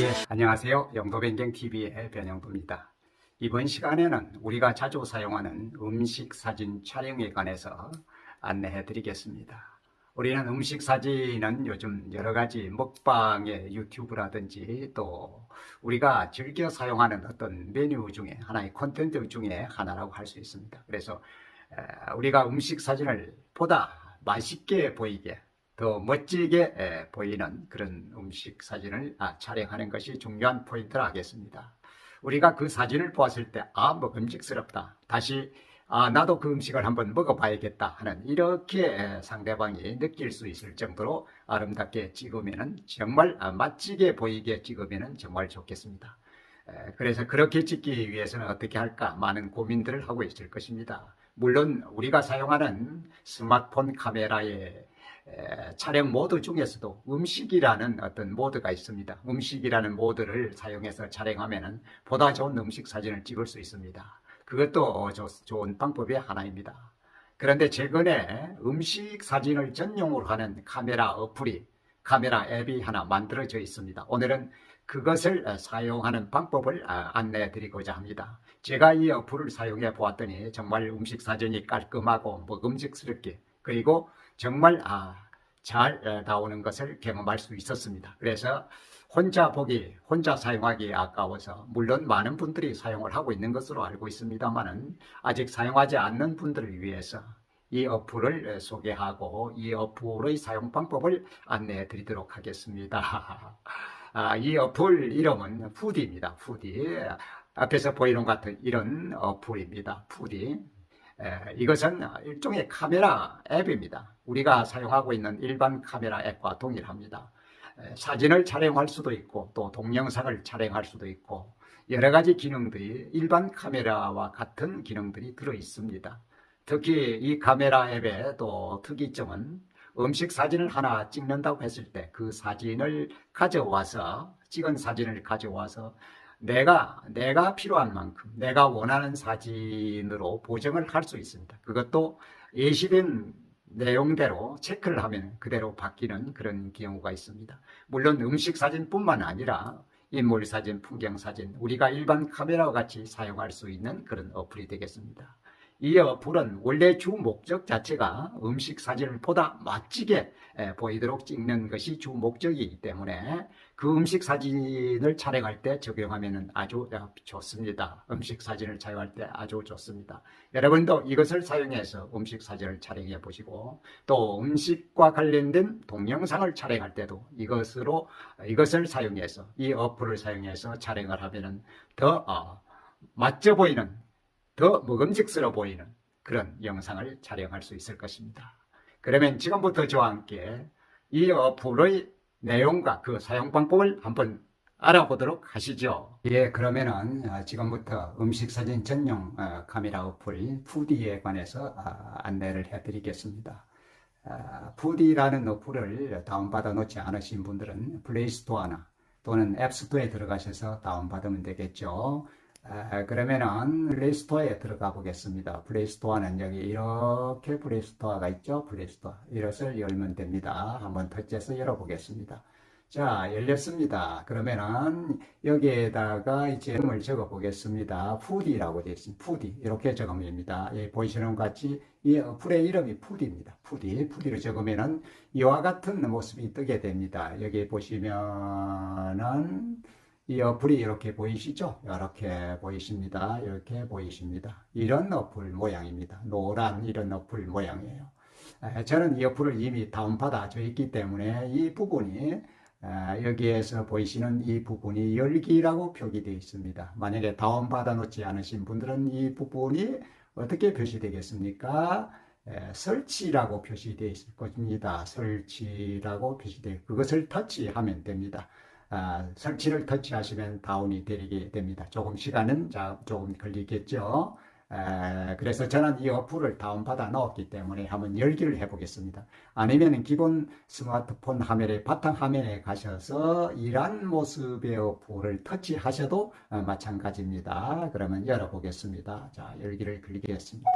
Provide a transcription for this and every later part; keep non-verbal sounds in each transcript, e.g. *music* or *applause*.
예, 안녕하세요. 영도변경TV의 변영도입니다. 이번 시간에는 우리가 자주 사용하는 음식 사진 촬영에 관해서 안내해 드리겠습니다. 우리는 음식 사진은 요즘 여러 가지 먹방의 유튜브라든지 또 우리가 즐겨 사용하는 어떤 메뉴 중에 하나의 콘텐츠 중에 하나라고 할 수 있습니다. 그래서 에, 우리가 음식 사진을 보다 맛있게 보이게 더 멋지게 에, 보이는 그런 음식 사진을 아, 촬영하는 것이 중요한 포인트라 하겠습니다. 우리가 그 사진을 보았을 때, 아, 먹음직스럽다. 다시, 아, 나도 그 음식을 한번 먹어봐야겠다 하는 이렇게 에, 상대방이 느낄 수 있을 정도로 아름답게 찍으면은 정말 아, 맛지게 보이게 찍으면은 정말 좋겠습니다. 에, 그래서 그렇게 찍기 위해서는 어떻게 할까 많은 고민들을 하고 있을 것입니다. 물론 우리가 사용하는 스마트폰 카메라의 에, 촬영 모드 중에서도 음식이라는 어떤 모드가 있습니다. 음식이라는 모드를 사용해서 촬영하면은 보다 좋은 음식 사진을 찍을 수 있습니다. 그것도 어, 조- 좋은 방법의 하나입니다. 그런데 최근에 음식 사진을 전용으로 하는 카메라 어플이 카메라 앱이 하나 만들어져 있습니다. 오늘은 그것을 어, 사용하는 방법을 아, 안내해 드리고자 합니다. 제가 이 어플을 사용해 보았더니 정말 음식 사진이 깔끔하고 먹음직스럽게 그리고 정말 아, 잘 에, 나오는 것을 경험할 수 있었습니다. 그래서 혼자 보기, 혼자 사용하기 아까워서 물론 많은 분들이 사용을 하고 있는 것으로 알고 있습니다만은 아직 사용하지 않는 분들을 위해서 이 어플을 에, 소개하고 이 어플의 사용 방법을 안내해 드리도록 하겠습니다. *laughs* 아, 이 어플 이름은 푸디입니다. 푸디. 앞에서 보이는 것 같은 이런 어플입니다. 푸디. 에, 이것은 일종의 카메라 앱입니다. 우리가 사용하고 있는 일반 카메라 앱과 동일합니다. 에, 사진을 촬영할 수도 있고 또 동영상을 촬영할 수도 있고 여러 가지 기능들이 일반 카메라와 같은 기능들이 들어 있습니다. 특히 이 카메라 앱의 또 특이점은 음식 사진을 하나 찍는다고 했을 때 그 사진을 가져와서 찍은 사진을 가져와서 내가 내가 필요한 만큼 내가 원하는 사진으로 보정을 할 수 있습니다. 그것도 예시된 내용대로 체크를 하면 그대로 바뀌는 그런 경우가 있습니다. 물론 음식 사진뿐만 아니라 인물 사진, 풍경 사진, 우리가 일반 카메라와 같이 사용할 수 있는 그런 어플이 되겠습니다. 이 어플은 원래 주 목적 자체가 음식 사진을 보다 멋지게 에, 보이도록 찍는 것이 주 목적이기 때문에 그 음식 사진을 촬영할 때 적용하면 아주 어, 좋습니다. 음식 사진을 촬영할 때 아주 좋습니다. 여러분도 이것을 사용해서 음식 사진을 촬영해 보시고 또 음식과 관련된 동영상을 촬영할 때도 이것으로 이것을 사용해서 이 어플을 사용해서 촬영을 하면은 더 어, 멋져 보이는 더 먹음직스러워 보이는 그런 영상을 촬영할 수 있을 것입니다. 그러면 지금부터 저와 함께 이 어플의 내용과 그 사용 방법을 한번 알아보도록 하시죠. 예, 그러면은 아, 지금부터 음식 사진 전용 어, 카메라 어플 푸디에 관해서 아, 안내를 해드리겠습니다. 아, 푸디라는 어플을 다운받아 놓지 않으신 분들은 플레이스토어나 또는 앱스토어에 들어가셔서 다운받으면 되겠죠. 아, 그러면은 플레이스토어에 들어가 보겠습니다. 플레이스토어는 여기 이렇게 플레이스토어가 있죠. 플레이스토어. 이것을 열면 됩니다. 한번 터치해서 열어보겠습니다. 자, 열렸습니다. 그러면은 여기에다가 이제 이름을 적어 보겠습니다. 푸디라고 되어 있습니다. 푸디. 이렇게 적으면 됩니다. 예, 보이시는 것 같이 이 어플의 이름이 푸디입니다. 푸디. 푸디로 적으면은 이와 같은 모습이 뜨게 됩니다. 여기 보시면은 이 어플이 이렇게 보이시죠? 이렇게 보이십니다. 이렇게 보이십니다. 이런 어플 모양입니다. 노란 이런 어플 모양이에요. 에, 저는 이 어플을 이미 다운받아 져 있기 때문에 이 부분이 에, 여기에서 보이시는 이 부분이 열기라고 표기되어 있습니다. 만약에 다운받아 놓지 않으신 분들은 이 부분이 어떻게 표시되겠습니까? 에, 설치라고 표시되어 있을 것입니다. 설치라고 표시되어 그것을 터치하면 됩니다. 아, 설치를 터치하시면 다운이 되게 됩니다. 조금 시간은 자, 조금 걸리겠죠. 에, 그래서 저는 이 어플을 다운받아 넣었기 때문에 한번 열기를 해보겠습니다. 아니면 기본 스마트폰 화면의 바탕 화면에 가셔서 이런 모습의 어플을 터치하셔도 어, 마찬가지입니다. 그러면 열어보겠습니다. 자, 열기를 걸리겠습니다.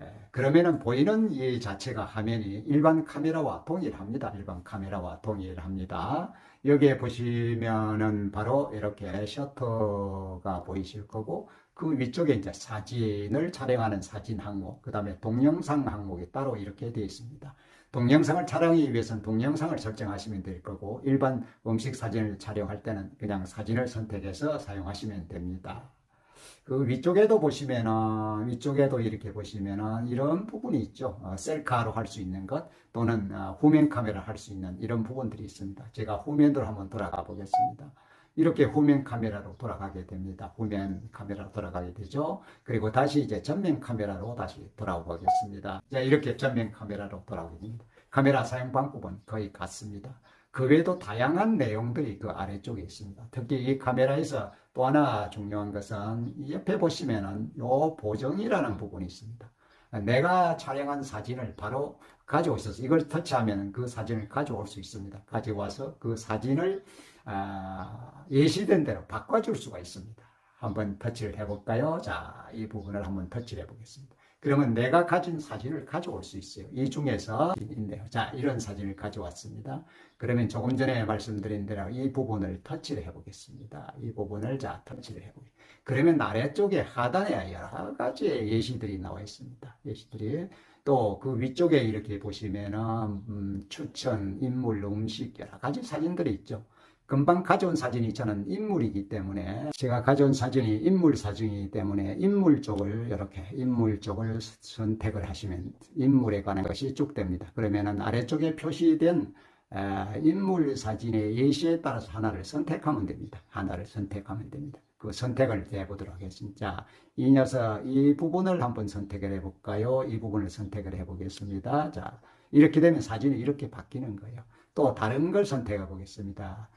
예, 그러면은 보이는 이 자체가 화면이 일반 카메라와 동일합니다. 일반 카메라와 동일합니다. 여기에 보시면은 바로 이렇게 셔터가 보이실 거고 그 위쪽에 이제 사진을 촬영하는 사진 항목, 그 다음에 동영상 항목이 따로 이렇게 되어 있습니다. 동영상을 촬영하기 위해서는 동영상을 설정하시면 될 거고 일반 음식 사진을 촬영할 때는 그냥 사진을 선택해서 사용하시면 됩니다. 그 위쪽에도 보시면은 위쪽에도 이렇게 보시면은 이런 부분이 있죠. 어, 셀카로 할 수 있는 것 또는 어, 후면 카메라 할 수 있는 이런 부분들이 있습니다. 제가 후면으로 한번 돌아가 보겠습니다. 이렇게 후면 카메라로 돌아가게 됩니다. 후면 카메라로 돌아가게 되죠. 그리고 다시 이제 전면 카메라로 다시 돌아오겠습니다. 이제 이렇게 전면 카메라로 돌아오게 됩니다. 카메라 사용 방법은 거의 같습니다. 그 외에도 다양한 내용들이 그 아래쪽에 있습니다. 특히 이 카메라에서 또 하나 중요한 것은 이 옆에 보시면은 요 보정이라는 부분이 있습니다. 내가 촬영한 사진을 바로 있어서 이걸 터치하면 그 사진을 가져올 수 있습니다. 가져와서 그 사진을 아, 예시된 대로 바꿔줄 수가 있습니다. 한번 터치를 해볼까요? 자, 이 부분을 한번 터치를 해보겠습니다. 그러면 내가 가진 사진을 가져올 수 있어요. 이 중에서 있네요. 자, 이런 사진을 가져왔습니다. 그러면 조금 전에 말씀드린 대로 이 부분을 터치를 해보겠습니다. 이 부분을 자, 터치를 해보겠습니다. 그러면 아래쪽에 하단에 여러 가지의 예시들이 나와 있습니다. 예시들이 또 그 위쪽에 이렇게 보시면은 음, 추천, 인물, 음식 여러 가지 사진들이 있죠. 금방 가져온 사진이 저는 인물이기 때문에 제가 가져온 사진이 인물 사진이기 때문에 인물 쪽을 이렇게 인물 쪽을 선택을 하시면 인물에 관한 것이 쭉 됩니다. 그러면은 아래쪽에 표시된 인물 사진의 예시에 따라서 하나를 선택하면 됩니다. 하나를 선택하면 됩니다. 그 선택을 해보도록 하겠습니다. 자, 이 녀석, 이 부분을 한번 선택을 해볼까요? 이 부분을 선택을 해보겠습니다. 자, 이렇게 되면 사진이 이렇게 바뀌는 거예요. 또 다른 걸 선택해 보겠습니다.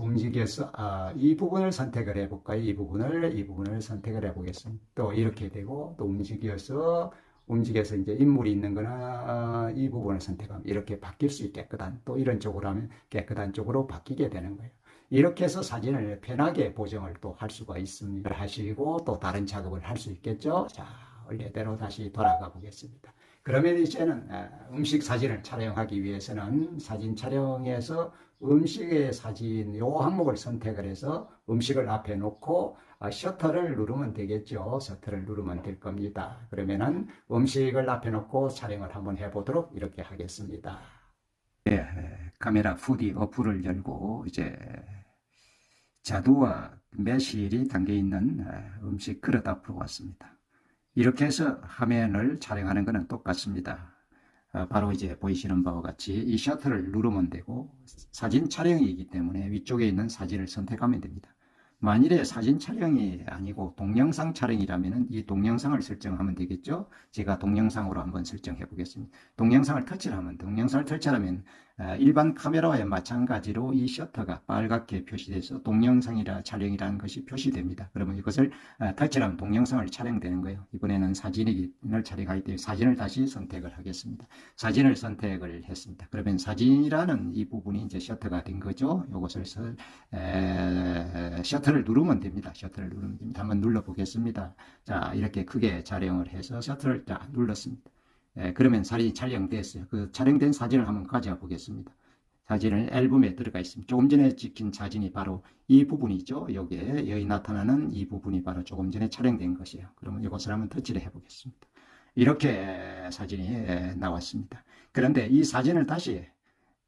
움직여서 아, 이 부분을 선택을 해볼까요? 이 부분을 이 부분을 선택을 해보겠습니다. 또 이렇게 되고 또 움직여서 움직여서 이제 인물이 있는 거나 아, 이 부분을 선택하면 이렇게 바뀔 수 있게끔 또 이런 쪽으로 하면 깨끗한 쪽으로 바뀌게 되는 거예요. 이렇게 해서 사진을 편하게 보정을 또 할 수가 있습니다. 하시고 또 다른 작업을 할 수 있겠죠. 자, 원래대로 다시 돌아가 보겠습니다. 그러면 이제는 아, 음식 사진을 촬영하기 위해서는 사진 촬영에서 음식의 사진 요 항목을 선택을 해서 음식을 앞에 놓고 아, 셔터를 누르면 되겠죠. 셔터를 누르면 될 겁니다. 그러면은 음식을 앞에 놓고 촬영을 한번 해보도록 이렇게 하겠습니다. 예, 카메라 후디 어플을 열고 이제 자두와 매실이 담겨 있는 아, 음식 그릇 앞으로 왔습니다. 이렇게 해서 화면을 촬영하는 것은 똑같습니다. 어, 바로 이제 보이시는 바와 같이 이 셔터를 누르면 되고 사진 촬영이기 때문에 위쪽에 있는 사진을 선택하면 됩니다. 만일에 사진 촬영이 아니고 동영상 촬영이라면 이 동영상을 설정하면 되겠죠. 제가 동영상으로 한번 설정해 보겠습니다. 동영상을 터치하면 동영상을 터치하면 아, 일반 카메라와 마찬가지로 이 셔터가 빨갛게 표시돼서 동영상이라 촬영이라는 것이 표시됩니다. 그러면 이것을 아, 터치하면 동영상을 촬영되는 거예요. 이번에는 사진을 촬영하기 때문에 사진을 다시 선택을 하겠습니다. 사진을 선택을 했습니다. 그러면 사진이라는 이 부분이 이제 셔터가 된 거죠. 이것을 셔터를 누르면 됩니다. 셔터를 누르면 됩니다. 한번 눌러 보겠습니다. 자 이렇게 크게 촬영을 해서 셔터를 자 눌렀습니다. 예, 그러면 사진이 촬영됐어요. 그 촬영된 사진을 한번 가져와 보겠습니다. 사진을 앨범에 들어가 있습니다. 조금 전에 찍힌 사진이 바로 이 부분이죠. 여기에 여기 나타나는 이 부분이 바로 조금 전에 촬영된 것이에요. 그러면 이것을 한번 터치를 해보겠습니다. 이렇게 사진이 예, 나왔습니다. 그런데 이 사진을 다시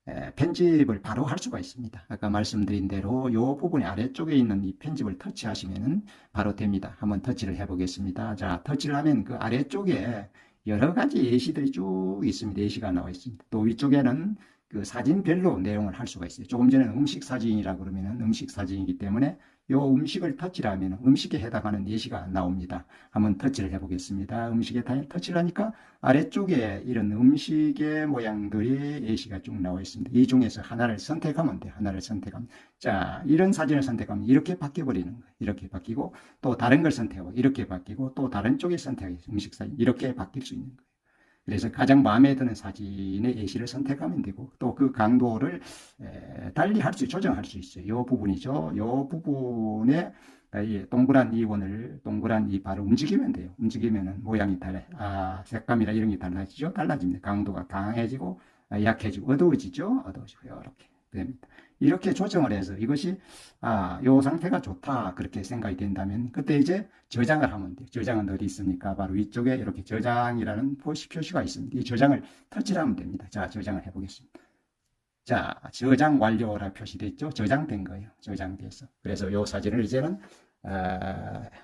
예, 편집을 바로 할 수가 있습니다. 아까 말씀드린 대로 이 부분의 아래쪽에 있는 이 편집을 터치하시면 바로 됩니다. 한번 터치를 해보겠습니다. 자, 터치를 하면 그 아래쪽에 여러 가지 예시들이 쭉 있습니다. 예시가 나와 있습니다. 또 위쪽에는 그 사진별로 내용을 할 수가 있어요. 조금 전에 음식 사진이라 그러면 음식 사진이기 때문에 이 음식을 터치를 하면 음식에 해당하는 예시가 나옵니다. 한번 터치를 해보겠습니다. 음식에 터치를 하니까 아래쪽에 이런 음식의 모양들이 예시가 쭉 나와 있습니다. 이 중에서 하나를 선택하면 돼요. 하나를 선택하면. 자, 이런 사진을 선택하면 이렇게 바뀌어버리는 거예요. 이렇게 바뀌고 또 다른 걸 선택하고 이렇게 바뀌고 또 다른 쪽에 선택하고 음식 사진 이렇게 바뀔 수 있는 거예요. 그래서 가장 마음에 드는 사진의 예시를 선택하면 되고 또 그 강도를 에, 달리 할 수, 조정할 수 있어요. 이 부분이죠. 이 부분에 이 동그란 이 원을 동그란 이 발을 움직이면 돼요. 움직이면은 모양이 달라. 아, 색감이나 이런 게 달라지죠. 달라집니다. 강도가 강해지고 아, 약해지고 어두워지죠. 어두워지고 이렇게 됩니다. 이렇게 조정을 해서 이것이 아, 요 상태가 좋다 그렇게 생각이 된다면 그때 이제 저장을 하면 돼요. 저장은 어디 있습니까? 바로 위쪽에 이렇게 저장이라는 표시 표시가 있습니다. 이 저장을 터치를 하면 됩니다. 자, 저장을 해보겠습니다. 자, 저장 완료라 표시됐죠? 저장된 거예요. 저장돼서. 그래서 요 사진을 이제는 아,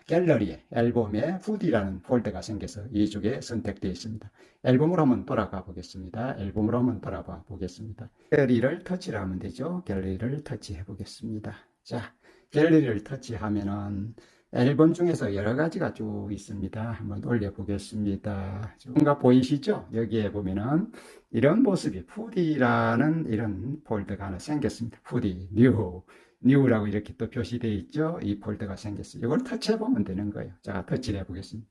갤러리에 앨범에 푸디라는 폴더가 생겨서 이쪽에 선택되어 있습니다. 앨범으로 한번 돌아가 보겠습니다. 앨범으로 한번 돌아봐 보겠습니다. 갤러리를 터치를 하면 되죠. 갤러리를 터치해 보겠습니다. 자, 갤러리를 터치하면은 앨범 중에서 여러 가지가 쭉 있습니다. 한번 올려 보겠습니다. 뭔가 보이시죠? 여기에 보면은 이런 모습이 푸디라는 이런 폴더가 하나 생겼습니다. 푸디, 뉴, 뉴라고 이렇게 또 표시되어 있죠? 이 폴더가 생겼어요. 이걸 터치해 보면 되는 거예요. 자, 터치를 해 보겠습니다.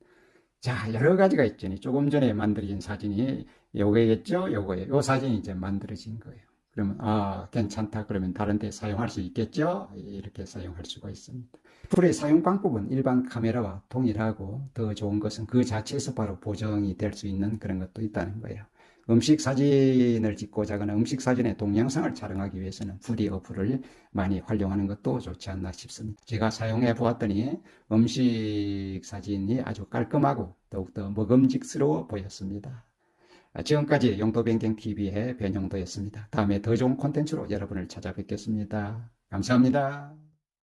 자, 여러 가지가 있죠. 조금 전에 만들어진 사진이 요거겠죠? 요거예요. 요 사진이 이제 만들어진 거예요. 그러면 아, 괜찮다. 그러면 다른 데 사용할 수 있겠죠? 이렇게 사용할 수가 있습니다. 풀의 사용 방법은 일반 카메라와 동일하고 더 좋은 것은 그 자체에서 바로 보정이 될 수 있는 그런 것도 있다는 거예요. 음식 사진을 찍고자 하거나 음식 사진의 동영상을 촬영하기 위해서는 푸디 어플을 많이 활용하는 것도 좋지 않나 싶습니다. 제가 사용해 보았더니 음식 사진이 아주 깔끔하고 더욱더 먹음직스러워 보였습니다. 지금까지 용도변경TV의 변용도였습니다. 다음에 더 좋은 콘텐츠로 여러분을 찾아뵙겠습니다. 감사합니다.